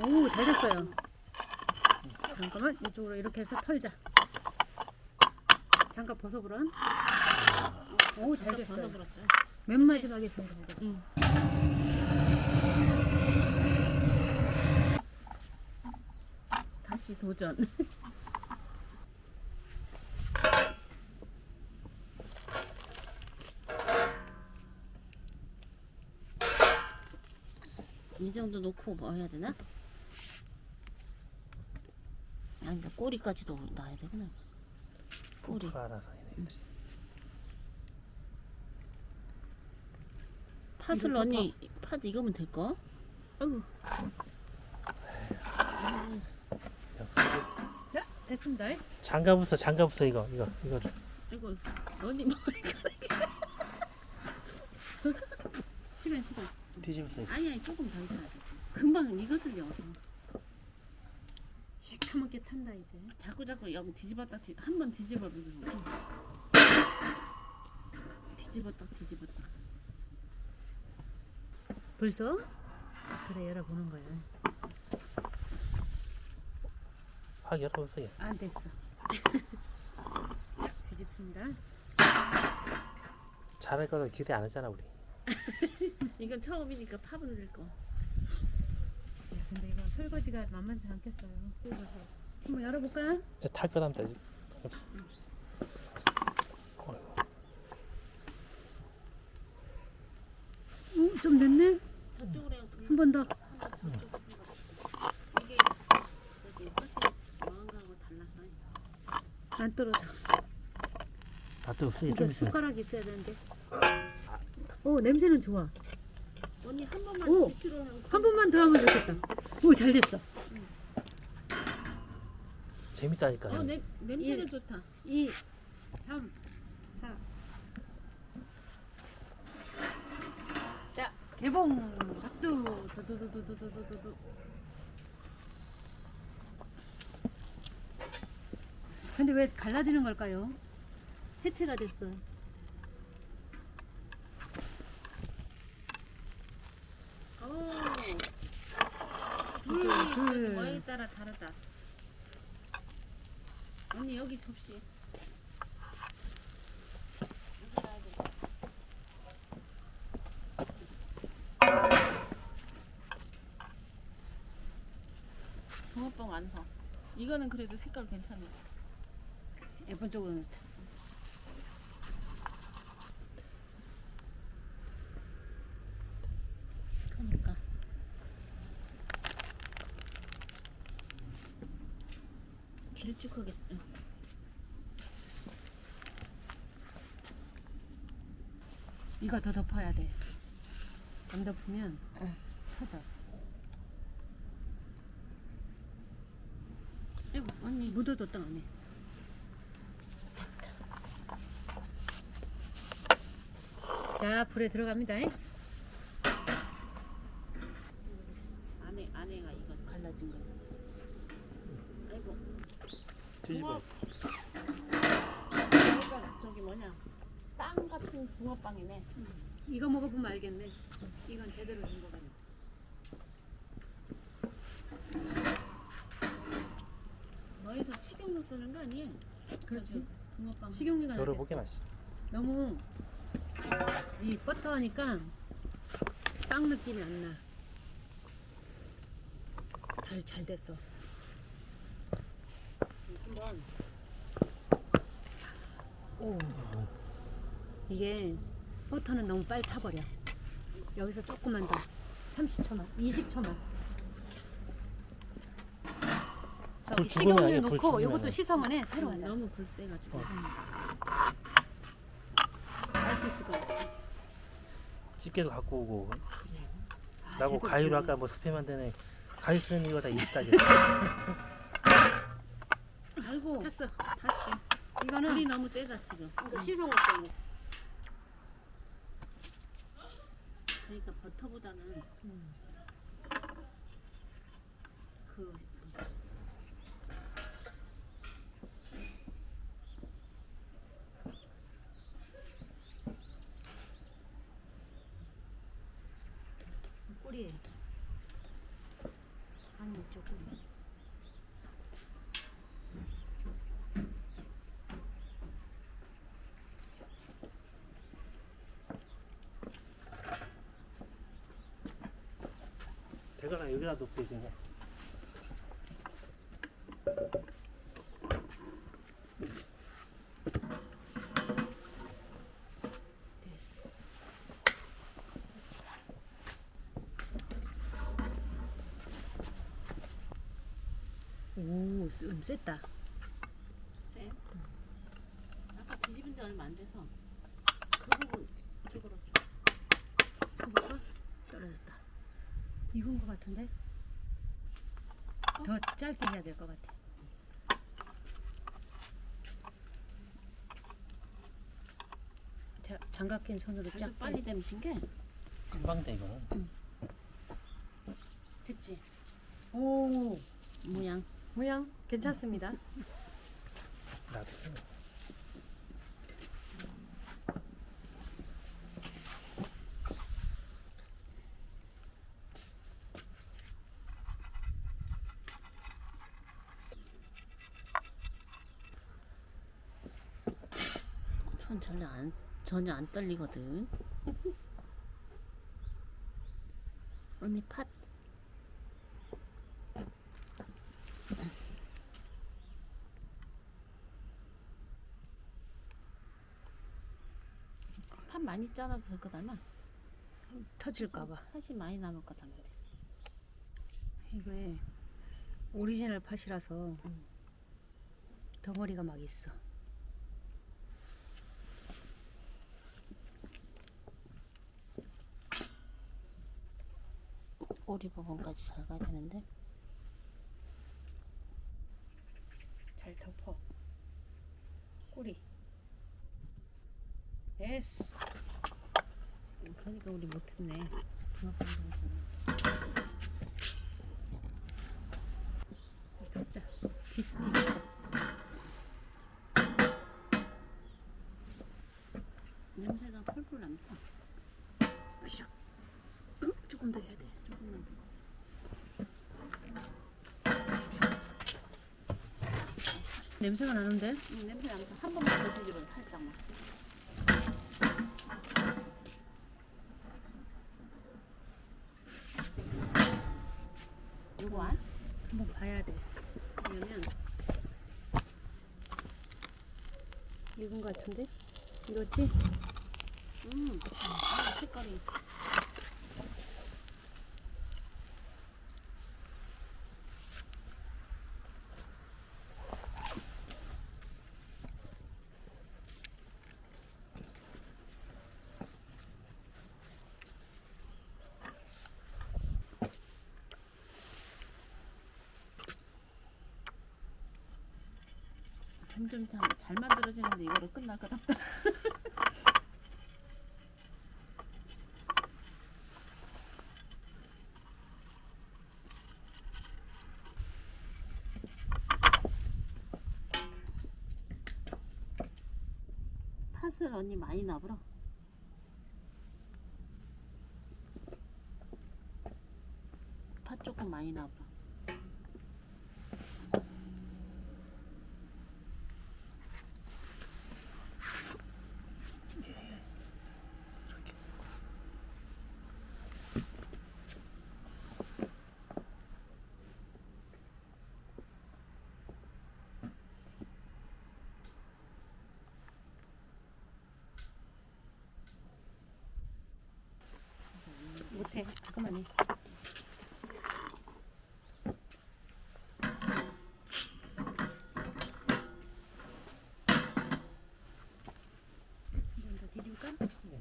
오, 잘 됐어요. 잠깐만, 이쪽으로 이렇게 해서 털자. 잠깐 벗어보라. 오, 잘 됐어요. 맨 마지막에 준거 응. 다시 도전. 이 정도 놓고 뭐 해야 되나? 아니, 나 꼬리까지도 놔야 되구나. 꼬리. 풀 알아서 얘네들이. 팥을 이거 언니 팥 익으면 될까? 아이고 역시 자, 됐습니다. 장갑부터 장갑부터 이거 이거 이거 아이고 언니 머리카락 시간, 시간. 뒤집을 수 있어. 아니 아니 조금 더 있어야 돼 금방 익었을려 어서 새카맣게 탄다, 이제. 자꾸 자꾸 여기 뒤집었다 뒤, 한번 뒤집어 거 뒤집었다 뒤집었다 벌써? 그래, 열어보는 거야. 확 열어보세요. 안 됐어. 딱 뒤집습니다. 잘할 거다 기대 안 했잖아 우리. 이건 처음이니까 근데 이거 설거지가 만만치 않겠어요. 뜯어서. 한번 열어볼까요? 탈 거다 하면 되지. 오, 좀 됐네? 저쪽으로 그냥 돌려 한 번 더. 이게 저기 훨씬 망한 거하고 달라서 안 떨어져. 다도 없어요. 이거 좀 있어. 숟가락이 있어야 되는데. 오, 냄새는 좋아. 언니 한 번만 오! 밑으로 한 번만 더 하면 좋겠다. 오, 잘 됐어. 재밌다니까. 어, 냄, 냄새는 일. 좋다 2, 3, 4. 자, 개봉. 박두. 두두두두두두두두. 근데 왜 갈라지는 걸까요? 해체가 됐어. 오 모양에 따라 다르다 언니 여기 접시. 붕어빵 완성 이거는 그래도 색깔 괜찮네 예쁜 쪽으로 넣자. 그러니까 길쭉하게 응. 이거 더 덮어야 돼. 안 덮으면 터져. 아이고 언니 묻어뒀다 안에. 자, 불에 들어갑니다. 안에 안에가 이거 갈라진 거 아이고 뒤집어. 붕어빵 저기 뭐냐 붕어빵이네 이거 먹어보면 알겠네. 이건 제대로 된거 같네. 너희도 식용유 쓰는 거 아니에요? 그렇지. 붕어빵 식용유가 나겠어. 맛있어. 너무 이 버터 하니까 빵 느낌이 안 나. 잘, 잘 됐어. 한번. 오. 이게 버터는 너무 빨리 타버려. 여기서 조금만 더. 30초만, 20초만. 저기 불 죽으면 식용유 아니야, 불 넣고 죽으면 이것도 아니야. 씻어만 해. 새로 하자. 너무 불세가지고 알수 있을 것 같아. 집게도 갖고 오고. 아, 나고 가위로. 아까 뭐 스팸 한 데는 가위 쓰는 이거 다 있다게. 아이고 했어. 다시 이거는 불이 너무 세다 지금 이거 씻어먹을 때문에. 일단 버터보다는 음. 그 꼬리에 아니 이쪽 꼬리 라 여기다 놓게 그냥. 됐어. 오, 좀 셌다. 쎄. 아까 뒤집은 지 얼마 안 돼서 그 부분 이쪽으로 쳐볼까? 떨어졌다. 익은 것 같은데? 더 짧게 해야 될 것 같아. 자, 장갑 낀 손으로 쫙좀 빨리 데미신 게 금방 돼 이거는. 됐지. 오, 모양. 모양 괜찮습니다. 나도. 손 전혀 안 전혀 안 떨리거든. 언니 팥. 팥 많이 짜놔도 될 거다나. 터질까봐. 팥이 많이 남을 거다. 이거에 오리지널 팥이라서 음. 덩어리가 막 있어. 꼬리 부분까지 잘 가야 되는데. 잘 덮어. 꼬리. 됐어. 그러니까 우리 못했네. 덮자. 뒤, 뒤 덮자. 냄새가 펄펄 남죠. 으쌰. 음, 조금 더 해야 돼. 냄새가 나는데? 음, 냄새 나면서 한 번만 더 뒤집어 살짝만. 요거 안? 한번 봐야 돼. 그러면 익은 것 같은데? 익었지? 음, 아, 색깔이 점점 잘, 잘 만들어지는데 이거로 끝날 것 같다. 팥을 언니 많이 놔버려. 팥 조금 많이 놔버려. 못 해. 한번 더 뒤집을까? 네.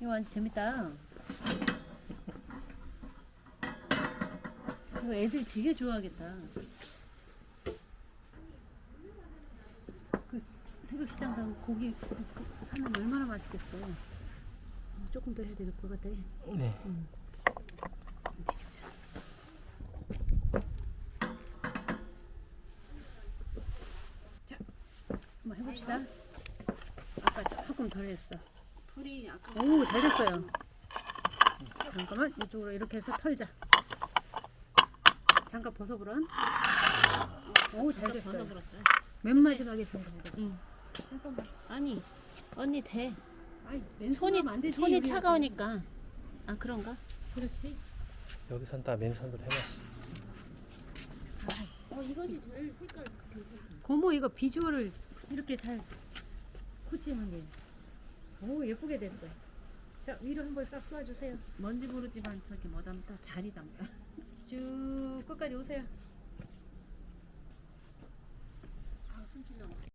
이거 완전 재밌다. 이거 애들 되게 좋아하겠다. 그 새벽 시장 가면 고기 사면 얼마나 맛있겠어. 조금 더 해야 될 것 같아. 네. 뒤집자. 자, 한번 해봅시다. 아까 조금 덜 했어. 풀이 아까 오, 잘 됐어요. 잠깐만 이쪽으로 이렇게 해서 털자. 잠깐 벗어보라. 오, 잘 됐어요. 벌어버렸죠. 맨 마지막에 이거. 응. 잠깐만. 아니 언니 대. 아이, 맨손 손이 하면 안 되지. 손이 여기. 차가우니까. 아 그런가? 그렇지. 여기선 다 맨손으로 해놨어. 어 이것이 제일 색깔. 고모 이거 비주얼을 이렇게 잘 코치는 게. 오, 예쁘게 됐어요. 자, 위로 한번 싹 쏴주세요. 뭔지 모르지만 저기 뭐 담다 자리 담다. 쭉 끝까지 오세요. 아 넘어.